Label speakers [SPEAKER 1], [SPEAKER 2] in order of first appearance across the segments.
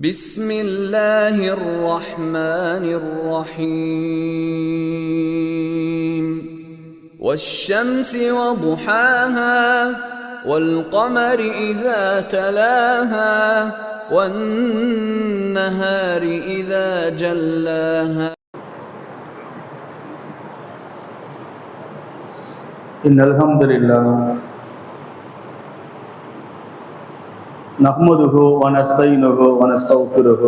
[SPEAKER 1] بسم الله الرحمن الرحيم. والشمس وضحاها والقمر إذا تلاها والنهار إذا جلاها.
[SPEAKER 2] إن الحمد لله نحمده ونستعينه ونستغفره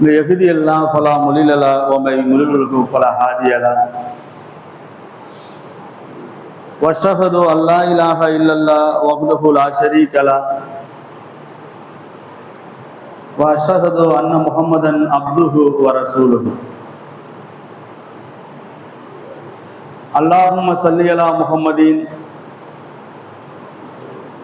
[SPEAKER 2] من يهدي الله فلا مضل له ومن يضلل له فلا هادي له واشهد ان لا اله الا الله وحده لا شريك له واشهد ان محمدا عبده ورسوله اللهم صل على محمد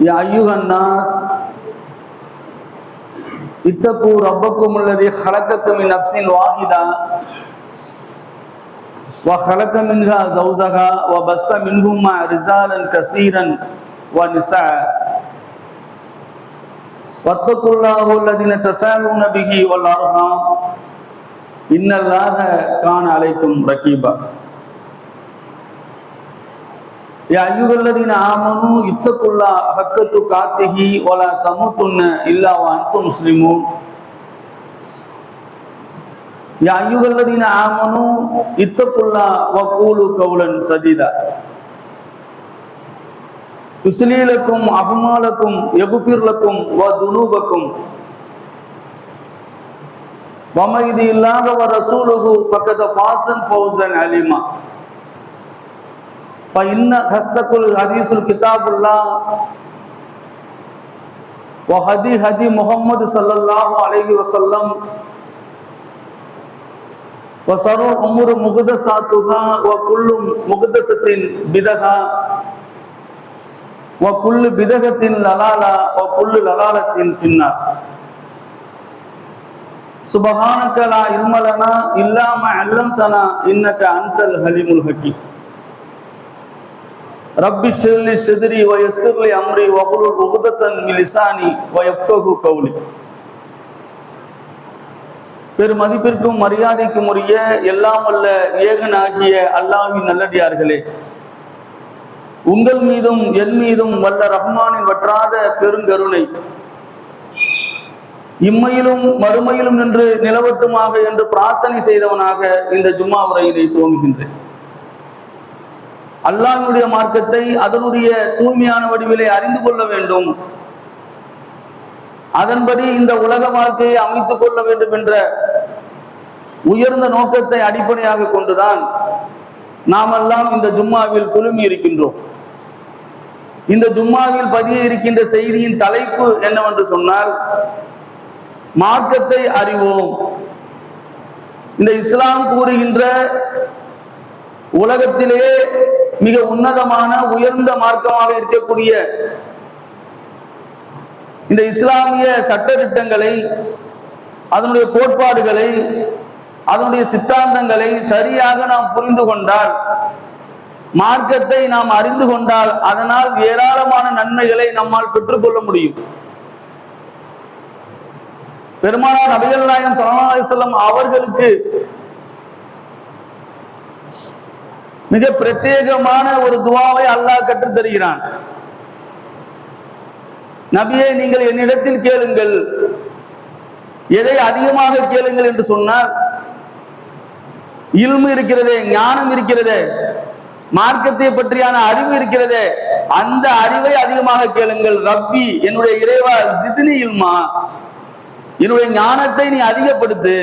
[SPEAKER 2] يا أيها الناس اتقوا ربكم الذي خلقكم من نفس واحدة وخلق منها زوجها وبث منهما رجالا كثيرا ونساء واتقوا الله الذين تسالون به والأرحام إن الله كان عليكم رقيبا يا أيها الذين آمنوا اتقوا الله حق تقاته ولا تموتن إلا وأنتم مسلمون يا أيها الذين آمنوا اتقوا الله وقولوا قولا سديدا يصلي لكم أعمالكم يغفر لكم وذنوبكم ومن يطع الله ورسوله فقد فاز فوزا عليما فإن أصدق الحديث كتاب الله وهدي هدي محمد صلى الله عليه وسلم وشر الأمور محدثاتها وكل محدثة بدعة وكل بدعة ضلالة وكل ضلالة في النار سبحانك لا علم لنا إلا ما علمتنا إنك أنت الحليم الحكيم ரப்பி ஷிர்லி ஷிதிரி வயசிர்லி அம்ரி வகுலுல் உகுதத்தன் மிலிசானி வயப்டோகு கவுலி பெரும் மதிப்பிற்கும் மரியாதைக்கும் உரிய எல்லாம் அல்ல ஏகனாகிய அல்லாஹின் நல்லடியார்களே உங்கள் மீதும் என் மீதும் வல்ல ரஹ்மானின் வற்றாத பெருங்கருணை இம்மையிலும் மறுமையிலும் நின்று நிலவட்டுமாக என்று பிரார்த்தனை செய்தவனாக இந்த ஜும்மா உரையினை துவங்குகின்றேன் அல்லாஹினுடைய மார்க்கத்தை அதனுடைய தூய்மையான வடிவிலே அறிந்து கொள்ள வேண்டும். அதன்படி இந்த உலக வாழ்க்கையை அமைத்துக் கொள்ள வேண்டும் என்ற உயர்ந்த நோக்கத்தை அடிப்படையாக கொண்டுதான் நாமெல்லாம் இந்த ஜும்மாவில் குழுமி இருக்கின்றோம். இந்த ஜும்மாவில் பதிய இருக்கின்ற செய்தியின் தலைப்பு என்னவென்று சொன்னால் மார்க்கத்தை அறிவோம். இந்த இஸ்லாம் கூறுகின்ற உலகத்திலே மிக உன்னதமான உயர்ந்த மார்க்கமாக இருக்கக்கூடிய இந்த இஸ்லாமிய சட்ட திட்டங்களை அதனுடைய கோட்பாடுகளை அதனுடைய சித்தாந்தங்களை சரியாக நாம் புரிந்து கொண்டால் மார்க்கத்தை நாம் அறிந்து கொண்டால் அதனால் ஏராளமான நன்மைகளை நம்மால் பெற்றுக்கொள்ள முடியும். பெருமானார் நபிகள் நாயகம் சல்லாஹம் அவர்களுக்கு மிக பிரத்யேகமான ஒரு துவாவை அல்லாஹ் கற்றுத் தருகிறான். நபியை நீங்கள் என்னிடத்தில் கேளுங்கள். எதை அதிகமாக கேளுங்கள் என்று சொன்னால் இல்மு இருக்கிறதே ஞானம் இருக்கிறதே மார்க்கத்தை பற்றியான அறிவு இருக்கிறதே அந்த அறிவை அதிகமாக கேளுங்கள். ரப்பி என்னுடைய இறைவா சிதினி இல்மா என்னுடைய ஞானத்தை நீ அதிகப்படுத்து.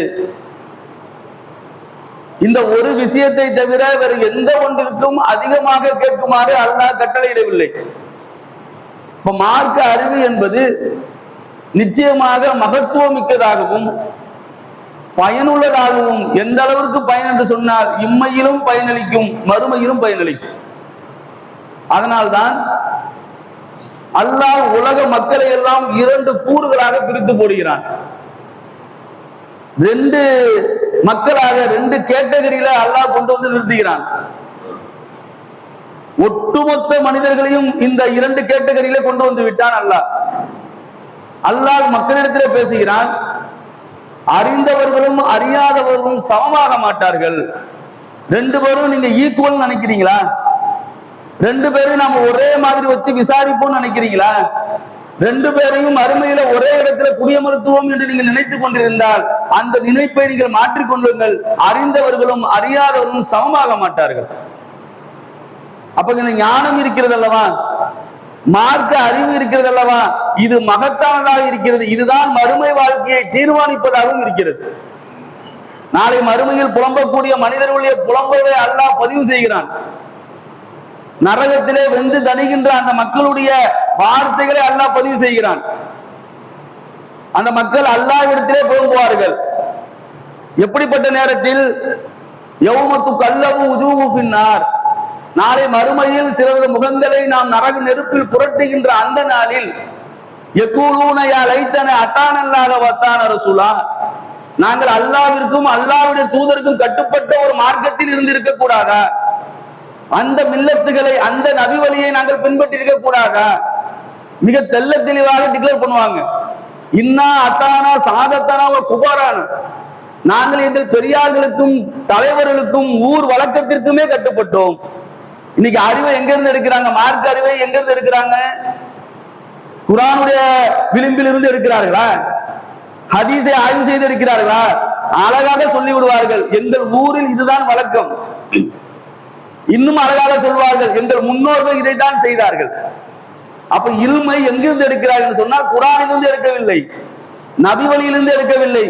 [SPEAKER 2] இந்த ஒரு விஷயத்தை தவிர வேறு எந்த ஒன்றிற்கும் அதிகமாக கேட்குமாறு அல்லாஹ் கட்டளையிடவில்லை. இப்ப மார்க்க அறிவு என்பது நிச்சயமாக மகத்துவம் மிக்கதாகவும் பயனுள்ளதாகவும் எந்த அளவிற்கு பயன் என்று சொன்னால் இம்மையிலும் பயனளிக்கும் மறுமையிலும் பயனளிக்கும். அதனால்தான் அல்லாஹ் உலக மக்களை எல்லாம் இரண்டு கூறுகளாக பிரித்து போடுகிறான். ரெண்டு மக்களாக ரெண்டு கேட்டகரியில அல்லாஹ் கொண்டு வந்து நிறுத்துகிறான். ஒட்டுமொத்த மனிதர்களையும் இந்த இரண்டு கேட்டகரியில கொண்டு வந்து விட்டான் அல்லாஹ். அல்லாஹ் மக்களிடத்திலே பேசுகிறான் அறிந்தவர்களும் அறியாதவர்களும் சமமாக மாட்டார்கள். ரெண்டு பேரும் நீங்க ஈக்குவல் நினைக்கிறீங்களா? ரெண்டு பேரும் நம்ம ஒரே மாதிரி வச்சு விசாரிப்போம்னு நினைக்கிறீங்களா? ரெண்டு பேரையும் அருமையில ஒரே இடத்துல குடியமர்த்துவோம் என்று நீங்கள் நினைத்துக் கொண்டிருந்தால் அந்த நினைப்பை நீங்கள் மாற்றிக்கொள்ளுங்கள் அறிந்தவர்களும் அறியாதவர்களும் சமமாக மாட்டார்கள். அப்ப இந்த ஞானம் இருக்கிறது அல்லவா? மார்க்க அறிவு இருக்கிறது அல்லவா? இது மகத்தானதாக இருக்கிறது. இதுதான் மறுமை வாழ்க்கையை தீர்மானிப்பதாகவும் இருக்கிறது. நாளை மறுமையில் புலம்பக்கூடிய மனிதர்களுடைய புலம்பவே அல்லாஹ் பதிவு செய்கிறான். நரகத்திலே வெந்து தணிகின்ற அந்த மக்களுடைய வார்த்தைகளை அல்லாஹ் பதிவு செய்கிறான். அந்த மக்கள் அல்லாஹ்விடத்திலே போகுவார்கள் எப்படிப்பட்ட நேரத்தில்? யௌமத்து கல்லவு உதுவு பின்னார் நாளை மறுமையில் சிலரது முகங்களை நாம் நரக நெருப்பில் புரட்டுகின்ற அந்த நாளில் எக்கூலூனையா லைத்தன அட்டானல்லாக வத்தான ரசூலா நாங்கள் அல்லாவிற்கும் அல்லாவுடைய தூதருக்கும் கட்டுப்பட்ட ஒரு மார்க்கத்தில் இருந்திருக்க கூடாதா? அந்த மில்லத்துகளை அந்த நபி வழியை நாங்கள் பின்பற்றி இருக்க கூடாதா? மிக தெல்ல தெளிவாக டிக்ளேர் பண்ணுவாங்க. இன்னா அத்தானா சாதத்தானா ஒரு குபாரான. நாங்கள் எங்கள் பெரியார்களுக்கும் தலைவர்களுக்கும் ஊர் வழக்கத்திற்குமே கட்டுப்பட்டோம். இன்னைக்கு அறிவை எங்க இருந்து எடுக்கிறாங்க? மார்க்க அறிவை எங்க இருந்து எடுக்கிறாங்க? குரானுடைய விளிம்பில் இருந்து எடுக்கிறார்களா? ஹதீஸை ஆய்வு செய்து இருக்கிறார்களா அழகாக சொல்லி விடுவார்கள் எங்கள் ஊரில் இதுதான் வழக்கம். இன்னும் அழகாக சொல்வார்கள் எங்கள் முன்னோர்கள் இதைத்தான் செய்தார்கள். அப்ப இல்மை எங்கிருந்து எடுக்கிறார்கள் சொன்னால் குரானிலிருந்து எடுக்கவில்லை. நபிவழியிலிருந்து எடுக்கவில்லை.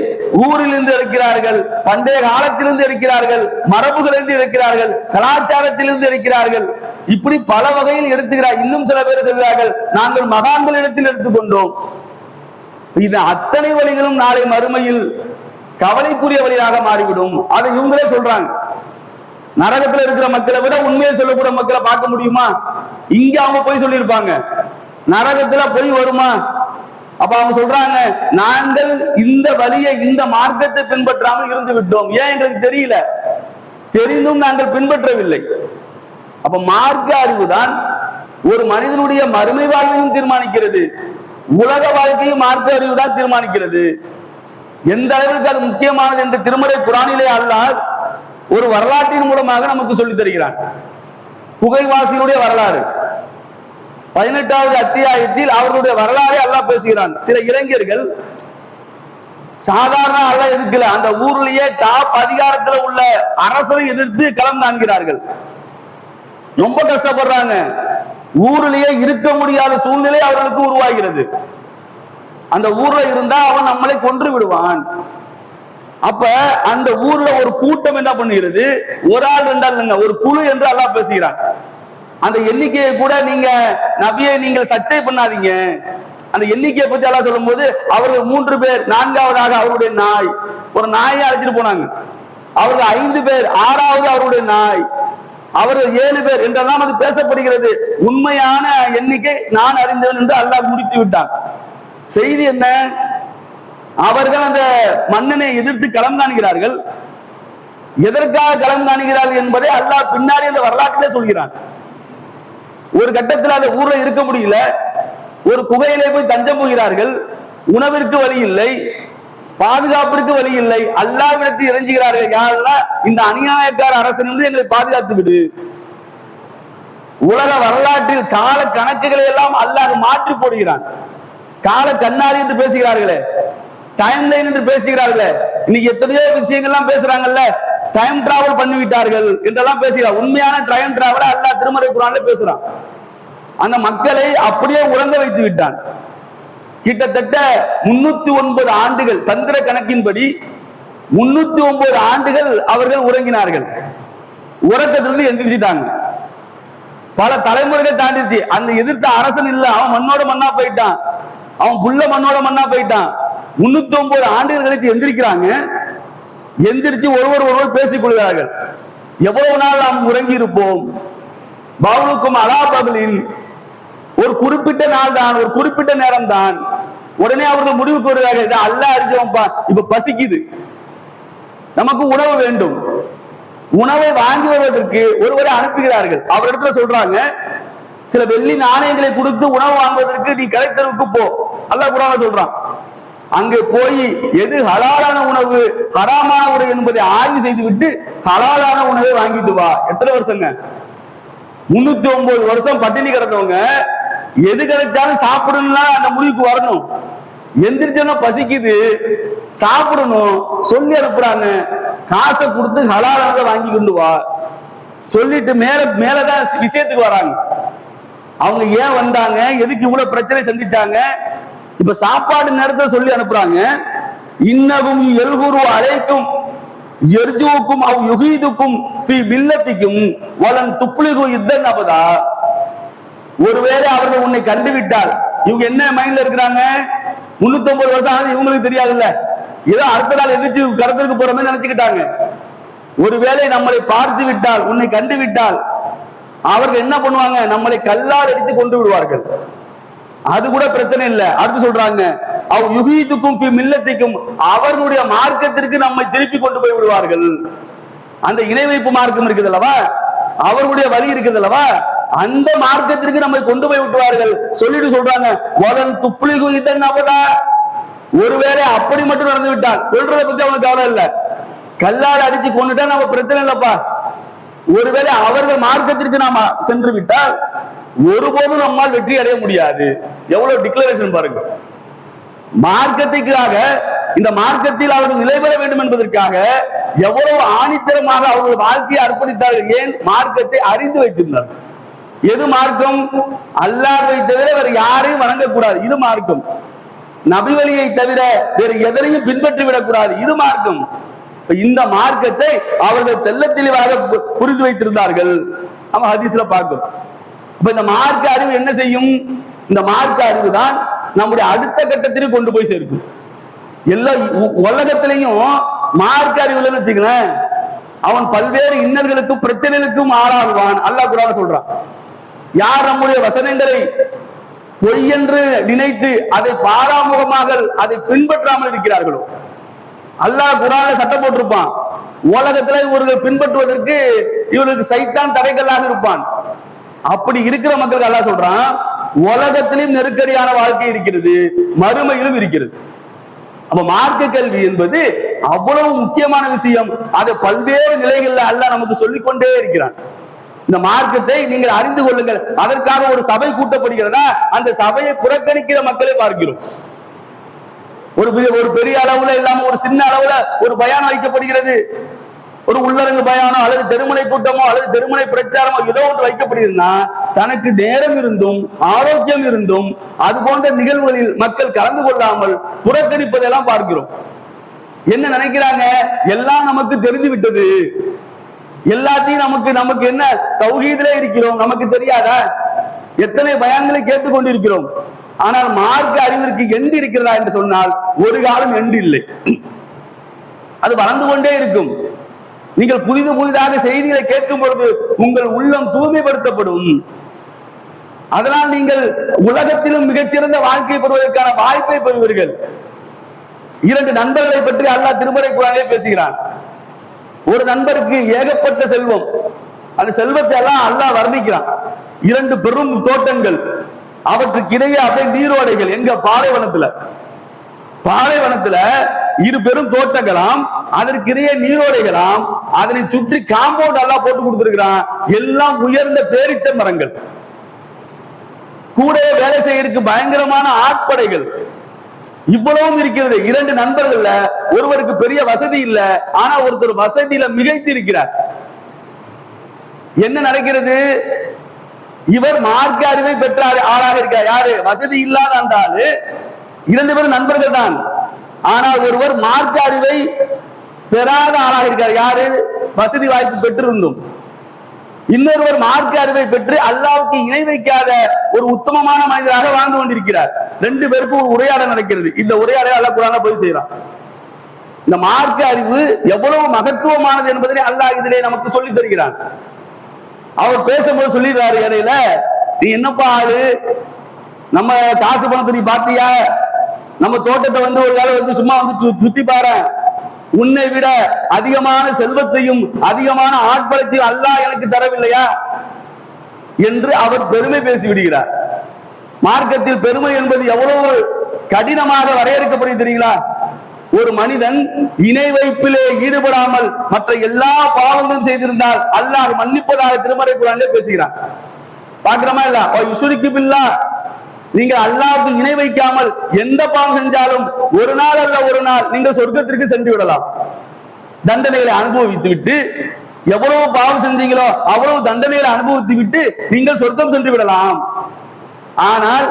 [SPEAKER 2] ஊரிலிருந்து எடுக்கிறார்கள். பண்டைய காலத்திலிருந்து எடுக்கிறார்கள். மரபுகளிலிருந்து எடுக்கிறார்கள். கலாச்சாரத்திலிருந்து எடுக்கிறார்கள். இப்படி பல வகையில் எடுத்துக்கிறார் இன்னும் சில பேர் சொல்கிறார்கள் நாங்கள் மகான்கள் இடத்தில் எடுத்துக்கொண்டோம் இது அத்தனை வழிகளும் நாளை மறுமையில் கவலைக்குரிய வழியாக மாறிவிடும். அதை இவங்களே சொல்றாங்க. நரகத்துல இருக்கிற மக்களை விட உண்மையை சொல்லக்கூடிய மக்களை பார்க்க முடியுமா? இங்க அவங்க போய் சொல்லியிருப்பாங்க. நரகத்துல போய் வருமா? அப்ப அவங்க சொல்றாங்க நாங்கள் இந்த வழியை இந்த மார்க்கத்தை பின்பற்றாமல் இருந்து விட்டோம் ஏன் எங்களுக்கு தெரியல? தெரிந்தும் நாங்கள் பின்பற்றவில்லை. அப்ப மார்க்க அறிவுதான் ஒரு மனிதனுடைய மறுமை வாழ்வையும் தீர்மானிக்கிறது. உலக வாழ்க்கையும் மார்க்க அறிவு தான் தீர்மானிக்கிறது. எந்த அளவிற்கு அது முக்கியமானது என்று திருமறை குரானிலே அல்லால் ஒரு வரலாற்றின் மூலமாக நமக்கு சொல்லித் தருகிறான். புகைவாசிகளுடைய வரலாறு. பதினெட்டாவது அத்தியாயத்தில் அவர்களுடைய வரலாறை அல்லாஹ் பேசுகிறான். சில இளைஞர்கள் சாதாரண அல்ல எதிர்க்கல அந்த ஊர்லயே டாப் அதிகாரத்துல உள்ள அரசரை எதிர்த்து களம் காண்கிறார்கள். ரொம்ப கஷ்டப்படுறாங்க. ஊரிலேயே இருக்க முடியாத சூழ்நிலை அவர்களுக்கு உருவாகிறது. அந்த ஊர்ல இருந்தா அவன் நம்மளை கொன்று விடுவான். அப்ப அந்த ஊர்ல ஒரு கூட்டம் என்ன பண்ணுகிறது? ஒரு ஆள் ரெண்டாள் இல்லைங்க ஒரு குழு என்று அல்லாஹ் பேசுகிறான். அந்த எண்ணிக்கையை கூட நீங்க நபியை நீங்கள் சர்ச்சை பண்ணாதீங்க. அந்த எண்ணிக்கையை பத்தி எல்லாம் சொல்லும் போது அவர்கள் மூன்று பேர் நான்காவதாக அவருடைய நாய் ஒரு நாயை அழைச்சிட்டு போனாங்க. அவர்கள் ஐந்து பேர் ஆறாவது அவருடைய நாய். அவர்கள் ஏழு பேர் என்றெல்லாம் அது பேசப்படுகிறது. உண்மையான எண்ணிக்கை நான் அறிந்தவன் என்று அல்லாஹ் முடித்து விட்டான். செய்தி என்ன? அவர்கள் அந்த மன்னனை எதிர்த்து களம் காணுகிறார்கள். எதற்காக களம் காணுகிறார்கள் என்பதை அல்லாஹ் பின்னாடி அந்த வரலாற்றிலே சொல்கிறான். ஒரு கட்டத்தில் அந்த ஊர்ல இருக்க முடியல. ஒரு குகையிலே போய் தஞ்சம் போகிறார்கள். உணவிற்கு வழி இல்லை. பாதுகாப்பிற்கு வழி இல்லை. அல்லாவிடத்தில் இறைஞ்சுகிறார்கள் யாரெல்லாம் இந்த அநியாயக்கார அரசன் எங்களை பாதுகாத்து விடு. உலக வரலாற்றில் கால கணக்குகளை எல்லாம் அல்லாஹ் மாற்றி போடுகிறான். கால கண்ணாடி என்று பேசுகிறார்களே. டைம் லைன் என்று பேசுகிறார்களே. இன்னைக்கு எத்தனையோ விஷயங்கள்லாம் பேசுறாங்கல்ல. டைம் டிராவல் பண்ணி விட்டார்கள் என்றெல்லாம் பேசுகிறார். உண்மையான டைம் டிராவலை அல்லா திருமறை குரான்ல பேசுறான். அந்த மக்களை அப்படியே உறங்க வைத்து விட்டான். கிட்டத்தட்ட முன்னூத்தி ஒன்பது ஆண்டுகள் சந்திர கணக்கின்படி முன்னூத்தி ஒன்பது ஆண்டுகள் அவர்கள் உறங்கினார்கள். உறக்கத்திலிருந்து எந்திரிச்சிட்டாங்க. பல தலைமுறைகள் தாண்டிச்சு அந்த எதிர்த்த அரசன் இல்ல. அவன் மண்ணோட மண்ணா போயிட்டான். அவன் புள்ள மண்ணோட மண்ணா போயிட்டான். முன்னூத்தி ஒன்பது ஆண்டுகள் கழித்து எந்திரிக்கிறாங்க. எந்திரிச்சு ஒருவர் ஒருவர் பேசிக் கொள்கிறார்கள். எவ்வளவு நாள் நாம் உறங்கி இருப்போம். பவுலுக்கும் அலாபகலின் ஒரு குறிப்பிட்ட நாள் தான் ஒரு குறிப்பிட்ட நேரம் தான் உடனே அவர்கள் முடிவுக்கு வருகிறார்கள். இதை அல்ல அறிஞ்சவன்பா. இப்ப பசிக்குது. நமக்கு உணவு வேண்டும். உணவை வாங்கி வருவதற்கு ஒருவரை அனுப்புகிறார்கள். அவரிடத்துல சொல்றாங்க சில வெள்ளி நாணயங்களை கொடுத்து உணவு வாங்குவதற்கு நீ கலைத்தருவுக்கு போ. அல்லாஹ் குரான சொல்றான். அங்கே போய் எது ஹலாலான உணவு? ஹராமான உணவு என்பதை ஆய்வு செய்துவிட்டு ஹலாலான உணவை வாங்கிட்டு வா. எத்தனை வருஷங்க? முன்னூத்தி ஒன்பது வருஷம் பட்டினி கிடந்தவங்க எது கிடைச்சாலும் சாப்பிடணும்னா அந்த முடிவுக்கு வரணும். எந்திரிச்சோன்னா பசிக்குது. சாப்பிடணும். சொல்லி அனுப்புறாங்க. காசை கொடுத்து ஹலாலானதை வாங்கி கொண்டு வா. சொல்லிட்டு மேல மேலதான் விஷயத்துக்கு வராங்க. அவங்க ஏன் வந்தாங்க? எதுக்கு இவ்வளவு பிரச்சனை சந்திச்சாங்க? இப்ப சாப்பாடு நேரத்தை சொல்லி அனுப்புறாங்க. இன்னகும் எல்குரு அழைக்கும் எர்ஜுவுக்கும் அவ் யுகீதுக்கும் ஸ்ரீ பில்லத்திக்கும் வலன் துப்ளிகு யுத்தன் அப்பதா ஒருவேளை அவர்கள் உன்னை கண்டுவிட்டால் இவங்க என்ன மைண்ட்ல இருக்கிறாங்க? முன்னூத்தி ஒன்பது வருஷம் ஆகுது இவங்களுக்கு தெரியாதுல்ல. ஏதோ அடுத்த நாள் எந்திரிச்சு கடத்திற்கு போற மாதிரி நினைச்சுக்கிட்டாங்க. ஒருவேளை நம்மளை பார்த்து விட்டால் உன்னை கண்டு விட்டால் அவர்கள் என்ன பண்ணுவாங்க? நம்மளை கல்லால் அடித்து கொண்டு விடுவார்கள். அது கூட பிரச்சனை இல்லை. அடுத்து சொல்றாங்க அவ் யுகித்துக்கும் ஃபி மில்லத்திக்கும் அவர்களுடைய மார்க்கத்திற்கு நம்மை திருப்பி கொண்டு போய் விடுவார்கள். அந்த இணை வைப்பு மார்க்கம் இருக்குது அல்லவா? அவர்களுடைய வழி இருக்குது அல்லவா? அந்த மார்க்கத்திற்கு நம்மை கொண்டு போய் விட்டுவார்கள். சொல்லிட்டு சொல்றாங்க வலன் துப்ளிகு இதன் அவதா ஒருவேளை அப்படி மட்டும் நடந்து விட்டால் கொள்றத பத்தி அவனுக்கு கவலை இல்ல. கல்லால் அடிச்சு கொண்டுட்டா நம்ம பிரச்சனை இல்லப்பா. ஒருவேளை அவர்கள் மார்க்கத்திற்கு நாம சென்று விட்டால் ஒருபோதும் நம்மால் வெற்றி அடைய முடியாது. எவ்வளவு டிக்ளரேஷன் பாருங்க. மார்க்கத்திற்காக இந்த மார்க்கத்தில் அவர்கள் நிலை பெற வேண்டும் என்பதற்காக எவ்வளவு ஆணித்தரமாக அவர்கள் வாழ்க்கையை அர்ப்பணித்தார்கள் ஏன்? மார்க்கத்தை அறிந்து வைத்திருந்தார்கள். எது மார்க்கம்? அல்லாஹ்வை தவிர வேற யாரையும் வணங்கக்கூடாது. இது மார்க்கம். நபி வழியை தவிர வேறு எதனையும் பின்பற்றி விடக்கூடாது இது மார்க்கம். இந்த மார்க்கத்தை அவர்கள் தெல்ல தெளிவாக பு- புரிந்து வைத்திருந்தார்கள். நம்ம ஹதீஸ்ல பார்க்கும் இப்ப இந்த மார்க்க அறிவு என்ன செய்யும்? இந்த மார்க்க அறிவு தான் நம்முடைய அடுத்த கட்டத்திற்கு கொண்டு போய் சேர்க்கும். எல்லா உலகத்திலையும் மார்க்க அறிவு இல்லைன்னு அவன் பல்வேறு இன்னல்களுக்கும் பிரச்சனைகளுக்கும் ஆளாகுவான். அல்லாஹ் குரான் சொல்றான். யார் நம்முடைய வசனங்களை பொய் என்று நினைத்து அதை பாராமுகமாக அதை பின்பற்றாமல் இருக்கிறார்களோ? அல்லாஹ் குரான சட்டம் போட்டிருப்பான். உலகத்துல இவர்கள் பின்பற்றுவதற்கு இவர்களுக்கு சைத்தான் தடைகளாக இருப்பான். அப்படி இருக்கிற மக்களுக்கு அல்லாஹ் சொல்றான் உலகத்திலும் நெருக்கடியான வாழ்க்கை இருக்கிறது மறுமையிலும் இருக்கிறது. அப்ப மார்க்க கல்வி என்பது அவ்வளவு முக்கியமான விஷயம். அதை பல்வேறு நிலைகள்ல அல்ல நமக்கு சொல்லிக்கொண்டே இருக்கிறான். இந்த மார்க்கத்தை நீங்கள் அறிந்து கொள்ளுங்கள். அதற்காக ஒரு சபை கூட்டப்படுகிறதா? அந்த சபையை புறக்கணிக்கிற மக்களை பார்க்கிறோம். ஒரு பெரிய ஒரு பெரிய அளவுல இல்லாம ஒரு சின்ன அளவுல ஒரு பயானம் வைக்கப்படுகிறது. ஒரு உள்ளரங்கு பயானோ அல்லது தெருமுனை கூட்டமோ அல்லது தெருமுனை பிரச்சாரமோ ஏதோ ஒன்று வைக்கப்படுகிறதுனா தனக்கு நேரம் இருந்தும் ஆரோக்கியம் இருந்தும் அது போன்ற நிகழ்வுகளில் மக்கள் கலந்து கொள்ளாமல் புறக்கணிப்பதெல்லாம் பார்க்கிறோம். என்ன நினைக்கிறாங்க? எல்லாம் நமக்கு தெரிந்து விட்டது எல்லாத்தையும் நமக்கு நமக்கு என்ன தௌஹீதிலே இருக்கிறோம்? நமக்கு தெரியாதா? எத்தனை பயான்களை கேட்டுக்கொண்டிருக்கிறோம். ஆனால் மார்க்க அறிவிற்கு எண்டு இருக்கிறதா என்று சொன்னால் ஒரு காலம் எண்டு இல்லை. அது வளர்ந்து கொண்டே இருக்கும். நீங்கள் புதிது புதிதாக செய்திகளை கேட்கும் பொழுது உங்கள் உள்ளம் தூய்மைப்படுத்தப்படும். அதனால் நீங்கள் உலகத்திலும் மிகச்சிறந்த வாழ்க்கை பெறுவதற்கான வாய்ப்பை பெறுவீர்கள். இரண்டு நண்பர்களை பற்றி அல்லாஹ் திருமறை குரானே பேசுகிறான். ஒரு நண்பருக்கு ஏகப்பட்ட செல்வம். அந்த செல்வத்தை எல்லாம் அல்லாஹ் வர்ணிக்கிறான். இரண்டு பெரும் தோட்டங்கள். அவற்றுக்கிடையே அப்படியே நீரோடைகள் எங்க பாலைவனத்துல. பாலைவனத்துல இரு பெரும் தோட்டங்களாம் அதற்கிடையே நீரோடைகளாம் அதனை சுற்றி காம்பவுண்ட் எல்லாம் போட்டு கொடுத்திருக்கிறான். எல்லாம் உயர்ந்த பேரிச்ச மரங்கள். கூட வேலை செய்யறதுக்கு பயங்கரமான ஆட்படைகள். இவ்வளவும் இருக்கிறது. இரண்டு நண்பர்கள்ல ஒருவருக்கு பெரிய வசதி இல்ல. ஆனா ஒருத்தர் வசதியில மிகைத்து இருக்கிறார். என்ன நடக்கிறது? இவர் மார்க்க அறிவை பெற்ற ஆளாக இருக்கார். யாரு? வசதி இல்லாத அந்த ஆளு. இரண்டு பேரும் நண்பர்கள் தான் ஆனால் ஒருவர் மார்க்க அறிவை பெறாத ஆளாக இருக்கார் யாரு? வசதி வாய்ப்பு பெற்றிருந்தும். இன்னொருவர் மார்க்க அறிவை பெற்று அல்லாவுக்கு இணை வைக்காத ஒரு உத்தமமான மனிதராக வாழ்ந்து கொண்டிருக்கிறார். ரெண்டு பேருக்கும் ஒரு உரையாடல் நடக்கிறது. இந்த உரையாடல் அல்லா குரான போய் செய்யறான் இந்த மார்க்க அறிவு எவ்வளவு மகத்துவமானது என்பதை அல்லாஹ் இதிலே நமக்கு சொல்லி தருகிறான். அவர் பேசும்போது சொல்லிடுறாரு இடையில நீ என்னப்பா ஆளு? நம்ம காசு பணத்தை நீ பாத்தியா நம்ம தோட்டத்தை வந்து ஒரு வேளை வந்து சும்மா வந்து சு- சுத்தி பாரு உன்னை விட அதிகமான செல்வத்தையும் அதிகமான ஆட்பலத்தையும் அல்லாஹ் எனக்கு தரவில்லையா? என்று அவர் பெருமை பேசி விடுகிறார். மார்க்கத்தில் பெருமை என்பது எவ்வளவு கடினமாக வரையறுக்கப்படுது தெரியுங்களா? ஒரு மனிதன் இணை வைப்பிலே ஈடுபடாமல் மற்ற எல்லா பாவங்களும் செய்திருந்தால் அல்லாஹ் மன்னிப்பதாக திருமறை குரானிலே பேசுகிறான். பாக்குறமா இல்ல? யுசுரிக்கு பில்லா நீங்க அல்லாவுக்கு இணை வைக்காமல் எந்த பாவம் செஞ்சாலும் ஒரு நாள் அல்ல ஒரு நாள் நீங்க சொர்க்கத்திற்கு சென்று விடலாம். தண்டனைகளை அனுபவித்து விட்டு எவ்வளவு பாவம் செஞ்சீங்களோ அவ்வளவு தண்டனைகளை அனுபவித்து விட்டு நீங்கள் சொர்க்கம் சென்று விடலாம். ஆனால்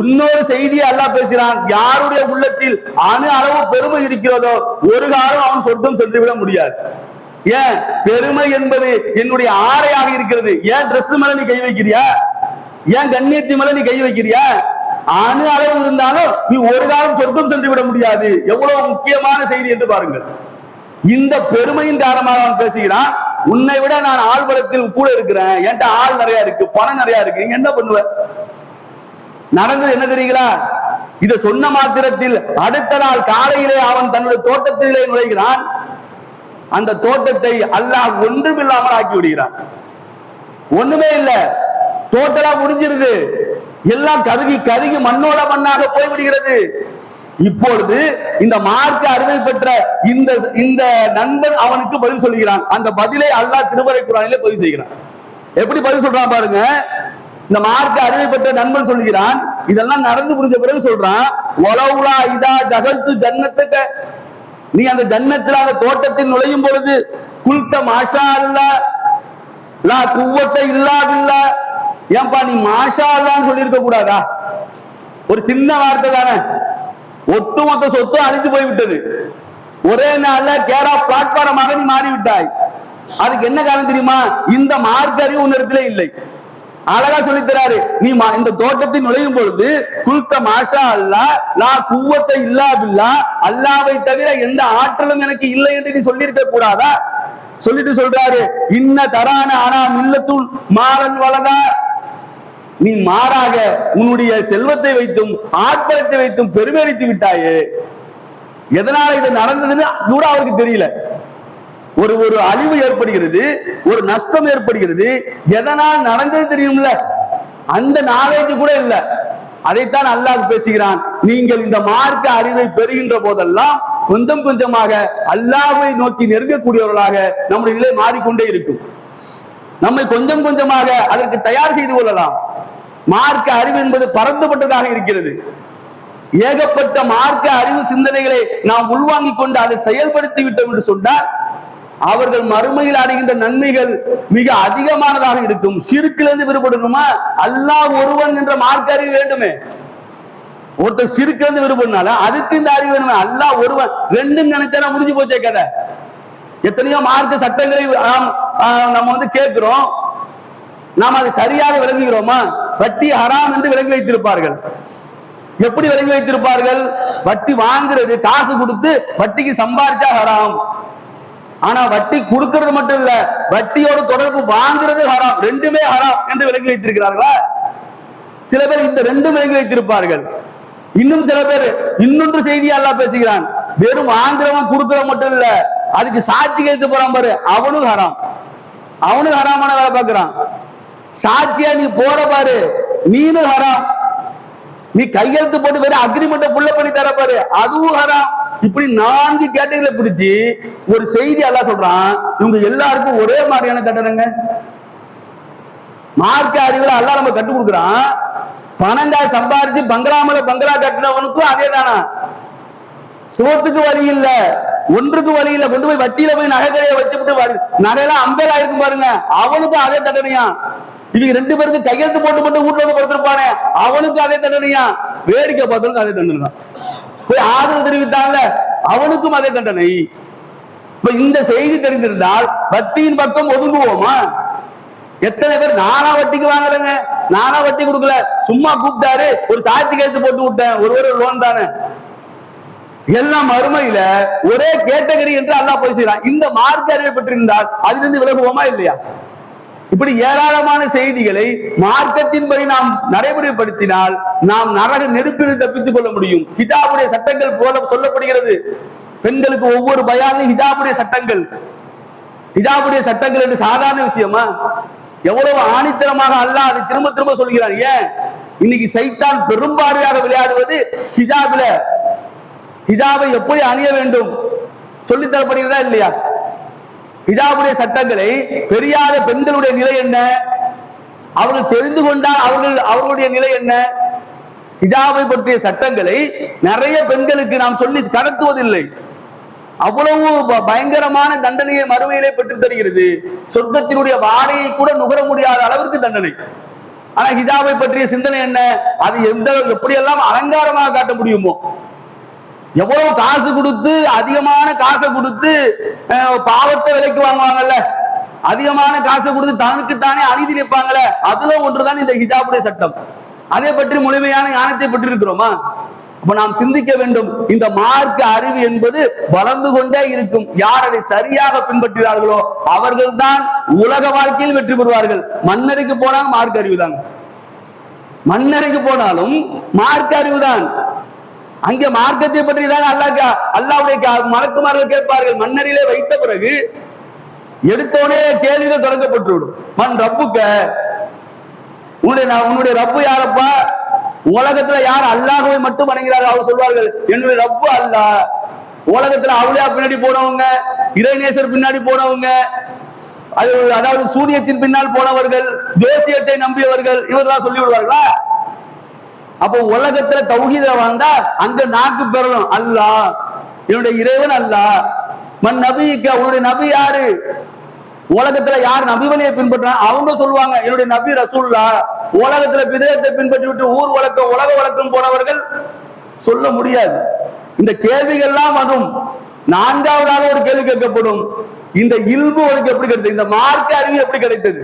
[SPEAKER 2] இன்னொரு செய்தியை அல்லாஹ் பேசுகிறான். யாருடைய உள்ளத்தில் அணு அளவு பெருமை இருக்கிறதோ ஒரு காலம் அவன் சொர்க்கம் சென்று விட முடியாது. ஏன்? பெருமை என்பது என்னுடைய ஆடையாக இருக்கிறது. ஏன் Dress மேல நீ கை வைக்கிறியா? ஏன் கண்ணியத்தி மேல நீ கை வைக்கிறியா? அணு அளவு இருந்தாலும் நீ ஒரு காலம் சொர்க்கம் சென்று விட முடியாது. எவ்வளவு முக்கியமான செய்தி என்று பாருங்கள். இந்த பெருமையின் காரணமாக அவன் பேசுகிறான். உன்னை விட நான் ஆள்பலத்தில் கூட இருக்கிறேன். என்கிட்ட ஆள் நிறைய இருக்கு பணம் நிறைய இருக்கு. நீங்க என்ன பண்ணுவ? நடந்தது என்ன தெரியுங்களா? இத சொன்ன மாத்திரத்தில் அடுத்த நாள் காலையிலே அவன் தன்னுடைய தோட்டத்திலே நுழைகிறான். அந்த தோட்டத்தை அல்லாஹ் ஒன்றுமில்லாமல் ஆக்கி விடுகிறான். ஒண்ணுமே இல்லை. டோட்டலா முடிஞ்சிருது. எல்லாம் கருகி கருகி மண்ணோட மண்ணாக போய்விடுகிறது. இப்பொழுது இந்த மார்க்க அருமை பெற்ற இந்த இந்த நண்பன் அவனுக்கு பதில் சொல்லுகிறான். அந்த பதிலை அல்லாஹ் திருமறை குரானிலே பதிவு செய்கிறான். எப்படி பதில் சொல்றான் பாருங்க. இந்த மார்க்க அருமை பெற்ற நண்பன் சொல்லுகிறான். இதெல்லாம் நடந்து முடிஞ்ச பிறகு சொல்றான். ஒலவுலா இதா ஜகல்து ஜன்னத்துக்கு நீ அந்த ஜன்னத்தில் அந்த தோட்டத்தில் நுழையும் பொழுது குல்த மாஷா அல்லா லா குவத்தை இல்லாதில்லை ஏன்பா நீ மாஷா அல்லான்னு சொல்லியிருக்க கூடாதா? ஒரு சின்ன வார்த்தை தானே ஒட்டுமொத்த சொத்தும் அழிந்து போய்விட்டது. ஒரே நாள்ல கேரா பிளாட்பாரமாக நீ மாறிவிட்டாய். அதுக்கு என்ன காரணம் தெரியுமா? இந்த மார்க் அறிவு உன்னிடத்திலே இல்லை. அழகா சொல்லித் தராரு. நீ மா- இந்த தோட்டத்தில் நுழையும் பொழுது குல்த மாஷா அல்லா லா குவத்தை இல்லா பில்லா அல்லாவை தவிர எந்த ஆற்றலும் எனக்கு இல்லை என்று நீ சொல்லியிருக்க கூடாதா? சொல்லிட்டு சொல்றாரு. இன்ன தரான ஆனா மில்லத்துள் மாறன் வளதா நீ மாறாக உன்னுடைய செல்வத்தை வைத்தும் ஆட்பலத்தை வைத்தும் பெருமையடித்து விட்டாயே? எதனால இது நடந்ததுன்னு கூட அவருக்கு தெரியல. ஒரு ஒரு அழிவு ஏற்படுகிறது ஒரு நஷ்டம் ஏற்படுகிறது. எதனால் நடந்தது தெரியும்ல? அந்த நாலேஜ் கூட இல்லை. அதைத்தான் அல்லாஹ் பேசுகிறான். நீங்கள் இந்த மார்க்க அறிவை பெறுகின்ற போதெல்லாம் கொஞ்சம் கொஞ்சமாக அல்லாவை நோக்கி நெருங்கக்கூடியவர்களாக நம்முடைய நிலை மாறிக்கொண்டே இருக்கும். நம்மை கொஞ்சம் கொஞ்சமாக அதற்கு தயார் செய்து கொள்ளலாம். மார்க்க அறிவு என்பது பறந்துபட்டதாக இருக்கிறது. ஏகப்பட்ட மார்க்க அறிவு சிந்தனைகளை நாம் உள்வாங்கிக் கொண்டு அதை செயல்படுத்தி விட்டோம் என்று சொன்னால் அவர்கள் மறுமையில் அடைகின்ற நன்மைகள் மிக அதிகமானதாக இருக்கும். சிறுக்கிலிருந்து விடுபடணுமா? அல்லாஹ் ஒருவன் என்ற மார்க்க அறிவு வேண்டுமே. ஒருத்தர் சிறுக்கிலிருந்து விடுபடனால அதுக்கு இந்த அறிவு வேணுமே. அல்லாஹ் ஒருவன் ரெண்டும் நினைச்சா முடிஞ்சு போச்சே கதை. எத்தனையோ மார்க்க சட்டங்களை நாம் நம்ம வந்து கேட்கிறோம். நாம் அதை சரியாக விளங்குகிறோமா? வட்டி ஹராம் என்று விளங்கி வைத்திருப்பார்கள். எப்படி விலங்கி வைத்திருப்பார்கள்? வட்டி வாங்குறது காசு கொடுத்து வட்டிக்கு சம்பாரிச்சா ஹராம். ஆனா வட்டி கொடுக்கறது மட்டும் இல்ல வட்டியோட தொடர்பு வாங்குறது ஹராம். ரெண்டுமே ஹராம் என்று விலங்கி வைத்திருக்கிறார்களா? சில பேர் இந்த ரெண்டும் விலங்கி வைத்திருப்பார்கள். இன்னும் சில பேர் இன்னொன்று செய்தி எல்லாம் பேசுகிறான். வெறும் வாங்குறவன் கொடுக்கிறவன் மட்டும் இல்ல அதுக்கு சாட்சி கேட்டு போறான் பாரு அவனும் ஹராம். அவனும் ஹராமான வேலை பார்க்கிறான். சாட்சியா நீ போற பாரு. நீனும் ஹராம். நீ கையெழுத்து போட்டு வேற அக்ரிமெண்ட் புள்ள பண்ணி தர பாரு. அதுவும் ஹராம். இப்படி நான்கு கேட்டகரியில பிடிச்சி ஒரு செய்தி எல்லாம் சொல்றான். இவங்க எல்லாருக்கும் ஒரே மாதிரியான தண்டனைங்க மார்க்க அறிவுல எல்லாம் நம்ம கட்டு கொடுக்குறான். பணங்காய் சம்பாரிச்சு பங்களாமல பங்களா கட்டினவனுக்கும் அதே தானா? சோத்துக்கு வழி இல்ல. ஒன்றுக்கு வழி இல்ல. கொண்டு போய் வட்டியில போய் நகைக்கடையை வச்சுட்டு நகையெல்லாம் அம்பேலா இருக்கும் பாருங்க. அவனுக்கும் அதே தண்டனையா? இவங்க ரெண்டு பேருக்கு கையெழுத்து போட்டு போட்டு வீட்டுல வந்து படுத்திருப்பானே. அவனுக்கு அதே தண்டனையா? வேடிக்கை பார்த்தவனுக்கு அதே தண்டனை தான். போய் ஆதரவு தெரிவித்தான்ல அவனுக்கும் அதே தண்டனை. இப்ப இந்த செய்தி தெரிந்திருந்தால் வட்டியின் பக்கம் ஒதுங்குவோமா? எத்தனை பேர் நானா வட்டிக்கு வாங்குறேங்க நானா வட்டி கொடுக்கல. சும்மா கூப்பிட்டாரு ஒரு சாட்சி கேட்டு போட்டு விட்டேன். ஒரு ஒரு லோன் தானே. எல்லாம் மறுமையில ஒரே கேட்டகரி என்று அல்லா போய் செய்யறான் இந்த மார்க்க அறிவை பெற்றிருந்தால் அதிலிருந்து விலகுவோமா இல்லையா? இப்படி ஏராளமான செய்திகளை மார்க்கத்தின்படி நாம் நடைமுறைப்படுத்தினால் நாம் நரக நெருப்பில் தப்பித்துக் கொள்ள முடியும். ஹிஜாபுடைய சட்டங்கள் போல சொல்லப்படுகிறது. பெண்களுக்கு ஒவ்வொரு பயானும் ஹிஜாபுடைய சட்டங்கள். ஹிஜாபுடைய சட்டங்கள் என்று சாதாரண விஷயமா? எவ்வளவு ஆணித்தரமாக அல்ல அதை திரும்ப திரும்ப சொல்கிறார். ஏன்? இன்னைக்கு சைத்தான் பெரும்பான்மையாக விளையாடுவது ஹிஜாபில. ஹிஜாபை எப்படி அணிய வேண்டும்? சொல்லித் தரப்படுகிறதா இல்லையா? ஹிஜாபுடைய சட்டங்களை தெரியாத பெண்களுடைய நிலை என்ன? அவர்கள் தெரிந்து கொண்டால் அவர்கள் அவர்களுடைய நிலை என்ன? ஹிஜாபை பற்றிய சட்டங்களை நிறைய பெண்களுக்கு நாம் சொல்லி கடத்துவதில்லை. அவ்வளவு ப- பயங்கரமான தண்டனையை மறுமையிலே பெற்று தருகிறது. சொர்க்கத்தினுடைய வாடையை கூட நுகர முடியாத அளவிற்கு தண்டனை. ஆனா ஹிஜாபை பற்றிய சிந்தனை என்ன? அது எந்த எப்படியெல்லாம் அலங்காரமாக காட்ட முடியுமோ? எவ்வளவு காசு கொடுத்து அதிகமான காசை கொடுத்து பாவத்தை விலைக்கு வாங்குவாங்கல்ல? அதிகமான காசை கொடுத்து தனக்கு தானே அநீதி வைப்பாங்கல்ல அதுல ஒன்றுதான் இந்த ஹிஜாபுடைய சட்டம். அதை பற்றி முழுமையான ஞானத்தை பெற்றிருக்கிறோமா? அப்ப நாம் சிந்திக்க வேண்டும். இந்த மார்க்க அறிவு என்பது வளர்ந்து கொண்டே இருக்கும். யார் அதை சரியாக பின்பற்றுகிறார்களோ அவர்கள்தான் உலக வாழ்க்கையில் வெற்றி பெறுவார்கள். மன்னருக்கு போனால் மார்க்க அறிவுதான். மன்னருக்கு போனாலும் மார்க்க அறிவுதான். அங்கே மார்க்கத்தை பற்றி தான் அல்லாஹ் அல்லாவுடைய மலக்குமார்கள் கேட்பார்கள். மன்னரிலே வைத்த பிறகு எடுத்தோடனே கேள்விகள் தொடங்கப்பட்டுவிடும். மண் ரப்புக்க உன்னுடைய உன்னுடைய ரப்பு யாரப்பா? உலகத்துல யார் அல்லாஹ்வை மட்டும் வணங்குகிறார்கள்? அவர் சொல்வார்கள் என்னுடைய ரப்பு அல்லா உலகத்துல அவளே பின்னாடி போனவங்க இறைநேசர் பின்னாடி போனவங்க அது அதாவது சூரியத்தின் பின்னால் போனவர்கள் தேசியத்தை நம்பியவர்கள் இவர்களாம் சொல்லி விடுவார்களா அப்போ உலகத்துல தௌஹீத வந்தா அங்க நாக்கு பெறணும். அல்லாஹ் என்னுடைய இறைவன் அல்லா. மன் நபிக்க உன்னுடைய நபி யாரு? உலகத்துல யார் நபிவனையை பின்பற்றாங்க அவங்க சொல்லுவாங்க என்னுடைய நபி ரசூல்லா. உலகத்துல விதயத்தை பின்பற்றி விட்டு ஊர் வழக்கம் உலக வழக்கம் போனவர்கள் சொல்ல முடியாது. இந்த கேள்விகள்லாம் வரும். நான்காவதாக ஒரு கேள்வி கேட்கப்படும். இந்த இல்பு உனக்கு எப்படி கிடைத்தது? இந்த மார்க்க அறிவு எப்படி கிடைத்தது?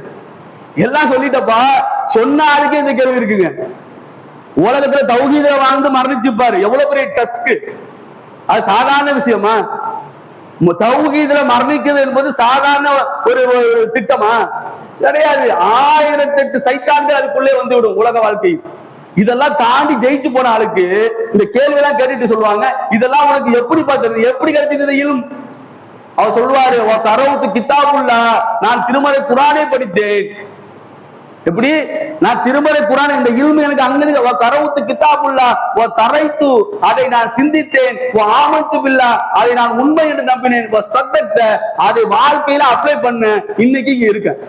[SPEAKER 2] எல்லாம் சொல்லிட்டப்பா சொன்ன ஆளுக்கே இந்த கேள்வி இருக்குங்க. உலகத்துல தௌஹீத வாழ்ந்து மரணிச்சுப்பாரு. எவ்வளவு பெரிய டஸ்க்? அது சாதாரண விஷயமா? தௌஹீதுல மரணிக்கிறது என்பது சாதாரண ஒரு திட்டமா? கிடையாது. ஆயிரத்தெட்டு சைத்தான்கள் அதுக்குள்ளே வந்து விடும் உலக வாழ்க்கை இதெல்லாம் தாண்டி ஜெயிச்சு போன ஆளுக்கு இந்த கேள்வி எல்லாம் கேட்டுட்டு சொல்லுவாங்க இதெல்லாம் உனக்கு எப்படி பார்த்தது எப்படி கிடைச்சது இந்த அவர் சொல்வாரு கரவுத்து கித்தாபுல்லா. நான் திருமலை குரானே படித்தேன். எப்படி? நான் திருமறை குரான் இந்த இல்மு எனக்கு அங்கிருந்து கரவுத்து கிதாபுல்லா ஓ தரைத்து அதை நான் சிந்தித்தேன் ஓ ஆமத்து பில்லா அதை நான் உண்மை என்று நம்பினேன் ஓ சத்தத்த அதை வாழ்க்கையில அப்ளை பண்ண இன்னைக்கு இங்க இருக்கேன்.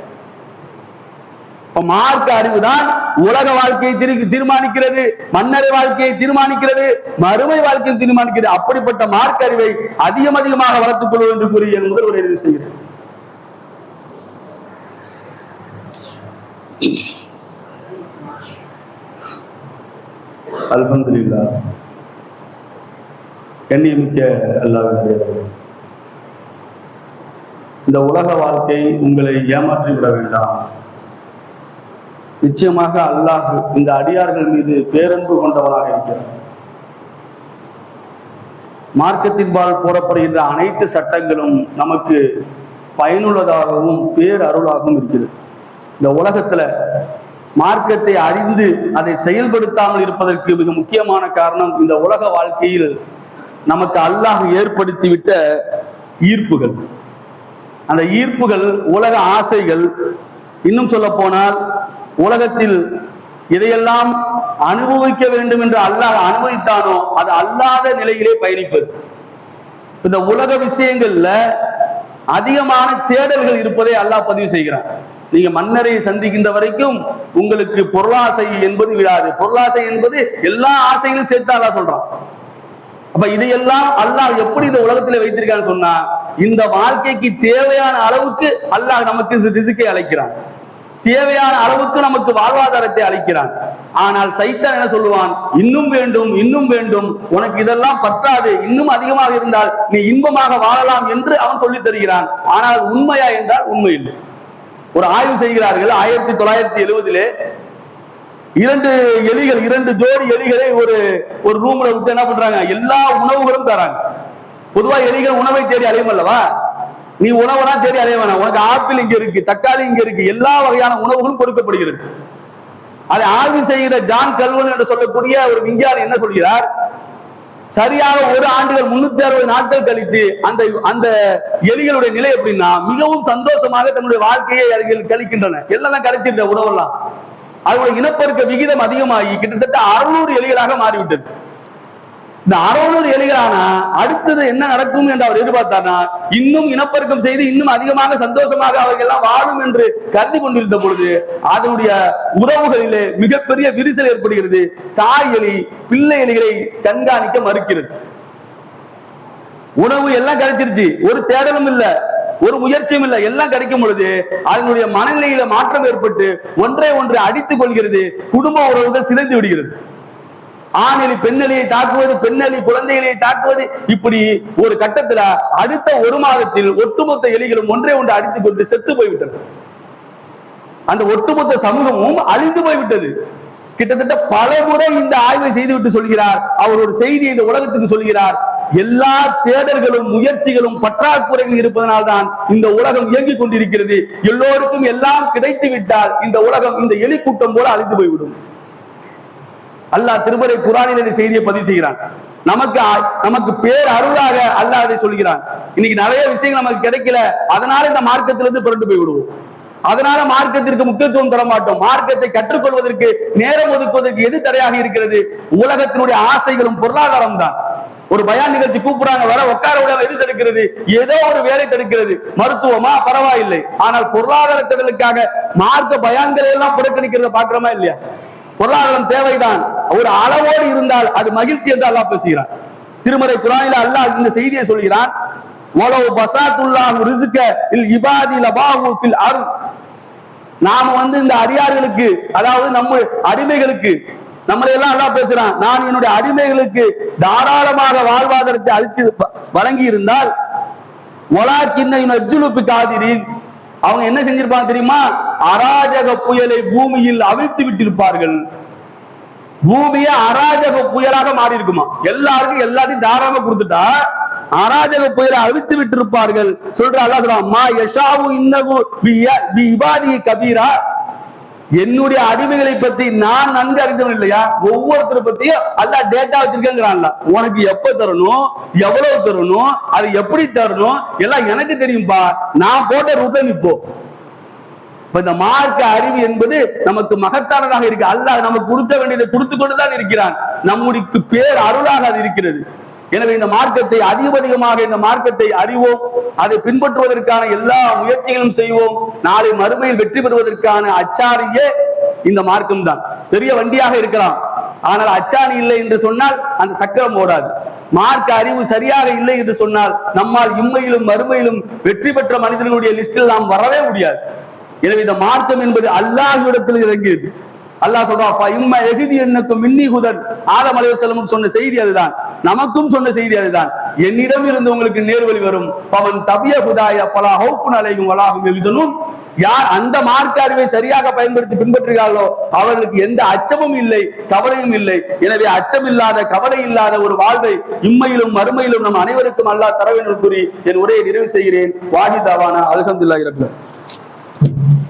[SPEAKER 2] இப்ப மார்க்க அறிவுதான் உலக வாழ்க்கையை திரு தீர்மானிக்கிறது மன்னரை வாழ்க்கையை தீர்மானிக்கிறது மறுமை வாழ்க்கையை தீர்மானிக்கிறது. அப்படிப்பட்ட மார்க்க அறிவை அதிகம் அதிகமாக வளர்த்துக் கொள்வோம் என்று கூறி என் முதல் செய்கிறேன். அல்ஹம்துலில்லா கண்ணியமிக்க அல்லாவினுடைய இந்த உலக வாழ்க்கை உங்களை ஏமாற்றி விட வேண்டாம். நிச்சயமாக அல்லாஹ் இந்த அடியார்கள் மீது பேரன்பு கொண்டவனாக இருக்கிறார். மார்க்கத்தின்பால் போடப்படுகின்ற அனைத்து சட்டங்களும் நமக்கு பயனுள்ளதாகவும் பேரருளாகவும் இருக்கிறது. இந்த உலகத்துல மார்க்கத்தை அறிந்து அதை செயல்படுத்தாமல் இருப்பதற்கு மிக முக்கியமான காரணம் இந்த உலக வாழ்க்கையில் நமக்கு அல்லாஹ் ஏற்படுத்திவிட்ட ஈர்ப்புகள். அந்த ஈர்ப்புகள் உலக ஆசைகள் இன்னும் சொல்ல போனால் உலகத்தில் இதையெல்லாம் அனுபவிக்க வேண்டும் என்று அல்லாஹ் அனுமதித்தானோ அது அல்லாத நிலையிலே பயணிப்பது. இந்த உலக விஷயங்கள்ல அதிகமான தேடல்கள் இருப்பதை அல்லாஹ் பதிவு செய்கிறான். நீங்க மன்னரை சந்திக்கின்ற வரைக்கும் உங்களுக்கு பொருளாசை என்பது விடாது பொருளாசை என்பது எல்லா ஆசைகளும் சேர்த்து சொல்றான். அப்ப இதையெல்லாம் அல்லாஹ் எப்படி இந்த உலகத்துல வைத்திருக்கான்னு சொன்னா இந்த வாழ்க்கைக்கு தேவையான அளவுக்கு அல்லாஹ் நமக்கு ரிசுக்கை அழைக்கிறான் தேவையான அளவுக்கு நமக்கு வாழ்வாதாரத்தை அளிக்கிறான். ஆனால் சைத்தான் என்ன சொல்லுவான்? இன்னும் வேண்டும் இன்னும் வேண்டும். உனக்கு இதெல்லாம் பற்றாது. இன்னும் அதிகமாக இருந்தால் நீ இன்பமாக வாழலாம் என்று அவன் சொல்லி தருகிறான். ஆனால் உண்மையா என்றால் உண்மை இல்லை. ஒரு ஆய்வு செய்கிறார்கள் ஆயிரத்தி தொள்ளாயிரத்தி எழுபதிலே இரண்டு எலிகள் இரண்டு ஜோடி எலிகளை ஒரு ஒரு ரூம்ல விட்டு என்ன பண்றாங்க? எல்லா உணவுகளும் தராங்க. பொதுவா எலிகள் உணவை தேடி அலையும் அல்லவா? நீ உணவெல்லாம் தேடி அலைய வேணாம். உனக்கு ஆப்பிள் இங்க இருக்கு தக்காளி இங்க இருக்கு எல்லா வகையான உணவுகளும் கொடுக்கப்படுகிறது. அதை ஆய்வு செய்கிற ஜான் கல்வன் என்று சொல்லக்கூடிய ஒரு விஞ்ஞானி என்ன சொல்கிறார்? சரியாக ஒரு ஆண்டுகள் முன்னூத்தி அறுபது நாட்கள் கழித்து அந்த அந்த எலிகளுடைய நிலை எப்படின்னா மிகவும் சந்தோஷமாக தன்னுடைய வாழ்க்கையை அருகில் கழிக்கின்றன. எல்லாம் கிடைச்சிருந்த உணவெல்லாம். அதனுடைய இனப்பெருக்க விகிதம் அதிகமாகி கிட்டத்தட்ட அறுநூறு எலிகளாக மாறிவிட்டது. இந்த அறுநூறு எலிகளானா அடுத்தது என்ன நடக்கும் என்று அவர் எதிர்பார்த்தார்னா இன்னும் இனப்பெருக்கம் செய்து இன்னும் அதிகமாக சந்தோஷமாக அவர்கள் எல்லாம் வாழும் என்று கருதி கொண்டிருந்த பொழுது அதனுடைய உறவுகளிலே மிகப்பெரிய விரிசல் ஏற்படுகிறது. தாய் எலி பிள்ளை எலிகளை கண்காணிக்க மறுக்கிறது. உணவு எல்லாம் கிடைச்சிருச்சு ஒரு தேடலும் இல்ல ஒரு முயற்சியும் இல்லை. எல்லாம் கிடைக்கும் பொழுது அதனுடைய மனநிலையில மாற்றம் ஏற்பட்டு ஒன்றை ஒன்று அடித்துக் கொள்கிறது. குடும்ப உறவுகள் சிதைந்து விடுகிறது. ஆணிலி பெண்ணலியை தாக்குவது பெண்ணலி குழந்தைகளை தாக்குவது இப்படி ஒரு கட்டத்துல அடுத்த ஒரு மாதத்தில் ஒட்டுமொத்த எலிகளும் ஒன்றே ஒன்று அடித்துக் கொண்டு செத்து போய்விட்டன. அந்த ஒட்டுமொத்த சமூகமும் அழிந்து போய்விட்டது. கிட்டத்தட்ட பல முறை இந்த ஆய்வை செய்துவிட்டு சொல்கிறார். அவர் ஒரு செய்தி இந்த உலகத்துக்கு சொல்கிறார். எல்லா தேடல்களும் முயற்சிகளும் பற்றாக்குறைகள் இருப்பதனால்தான் இந்த உலகம் இயங்கிக் கொண்டிருக்கிறது. எல்லோருக்கும் எல்லாம் கிடைத்து விட்டால் இந்த உலகம் இந்த எலி கூட்டம் போல அழிந்து போய்விடும். அல்லாஹ் திருமறை குரானில் இந்த செய்தியை பதிவு செய்கிறான். நமக்கு நமக்கு பேர் அருளாக அல்லாஹ் அதை சொல்கிறான். இன்னைக்கு நிறைய விஷயங்கள் நமக்கு கிடைக்கல. அதனால இந்த மார்க்கத்திலிருந்து புரண்டு போய் விடுவோம். அதனால மார்க்கத்திற்கு முக்கியத்துவம் தர மாட்டோம். மார்க்கத்தை கற்றுக்கொள்வதற்கு நேரம் ஒதுக்குவதற்கு எது தடையாக இருக்கிறது? உலகத்தினுடைய ஆசைகளும் பொருளாதாரம் தான். ஒரு பயான் நிகழ்ச்சி கூப்பிடுறாங்க வர உட்கார விட எது தடுக்கிறது? ஏதோ ஒரு வேலை தடுக்கிறது. மருத்துவமா? பரவாயில்லை. ஆனால் பொருளாதார தேடலுக்காக மார்க்க பயான்களை எல்லாம் புறக்கணிக்கிறத பாக்குறோமா இல்லையா? பொருளாதாரம் தேவைதான். ஒரு அளவோடு இருந்தால் அது மகிழ்ச்சி என்று அல்லாஹ் பேசுகிறான் திருமறை குரானில அல்லாஹ் இந்த செய்தியை சொல்கிறான் "வலவ் பசாத்துல்லாஹ் ரிஸ்க இல் இபாதி லபாஹு ஃபில் நாம வந்து இந்த அடியார்களுக்கு அதாவது நம்ம அடிமைகளுக்கு நம்மளை எல்லாம் அல்லாஹ் பேசுறான் நான் என்னுடைய அடிமைகளுக்கு தாராளமாக வாழ்வாதாரத்தை அளித்து வ- வழங்கி இருந்தால் ஒலாக்கின்ன காதிரின். அவங்க என்ன செஞ்சிருப்பாங்க தெரியுமா? அராஜக புயலை பூமியில் அவிழ்த்து விட்டிருப்பார்கள். பூமியே அராஜக புயலாக மாறி இருக்குமா எல்லாருக்கும் எல்லாத்தையும் தாராளமா கொடுத்துட்டா அராஜக புயலை அவித்து விட்டு இருப்பார்கள் சொல்ற அல்லா சொல்றான் மா யஷாவு இன்னகு இபாதி கபீரா. என்னுடைய அடிமைகளை பத்தி நான் நன்கு அறிந்தவன் இல்லையா? ஒவ்வொருத்தரை பத்தியும் அல்ல டேட்டா வச்சிருக்கேங்கிறான்ல. உனக்கு எப்ப தரணும்? எவ்வளவு தரணும்? அது எப்படி தரணும் எல்லாம் எனக்கு தெரியும்பா. நான் போட்ட ரூட்ல நிப்போ இப்ப இந்த மார்க்க அறிவு என்பது நமக்கு மகத்தானதாக இருக்கு. அல்லாஹ் நமக்கு கொடுக்க வேண்டியதை கொடுத்து கொண்டுதான் இருக்கிறான். நம்முடைய பேர் அருளாக அது இருக்கிறது. எனவே இந்த மார்க்கத்தை அதிகம் அதிகமாக இந்த மார்க்கத்தை அறிவோம். அதை பின்பற்றுவதற்கான எல்லா முயற்சிகளும் செய்வோம். நாளை மறுமையில் வெற்றி பெறுவதற்கான அச்சாரியே இந்த மார்க்கம் தான் பெரிய வண்டியாக இருக்கலாம். ஆனால் அச்சாணி இல்லை என்று சொன்னால் அந்த சக்கரம் ஓடாது. மார்க்க அறிவு சரியாக இல்லை என்று சொன்னால் நம்மால் இம்மையிலும் மறுமையிலும் வெற்றி பெற்ற மனிதர்களுடைய லிஸ்டில் நாம் வரவே முடியாது. எனவே இந்த மார்க்கம் என்பது அல்லாஹ்விடத்தில் இறங்கியது. அல்லாஹ் சொல்றா இம்ம எகுதி என்னக்கும் மின்னி குதன். ஆதம் அலைஹிஸ்ஸலாமுக்கு சொன்ன செய்தி அதுதான். நமக்கும் சொன்ன செய்தி அதுதான். என்னிடம் இருந்து உங்களுக்கு நேர்வழி வரும். பவன் தபிய குதாய பலா ஹவுஃபுன் அலைஹிம் வலாஹும் யஹ்சனூன் யார் அந்த மார்க்க அறிவை சரியாக பயன்படுத்தி பின்பற்றுகிறார்களோ அவர்களுக்கு எந்த அச்சமும் இல்லை கவலையும் இல்லை. எனவே அச்சம் இல்லாத கவலை இல்லாத ஒரு வாழ்வை இம்மையிலும் மறுமையிலும் நம் அனைவருக்கும் அல்லாஹ் தர வேண்டும் கூறி என் உரையை நிறைவு செய்கிறேன். வாஹிதாவான அலகந்துல்லா இருக்கிறார் Thank you.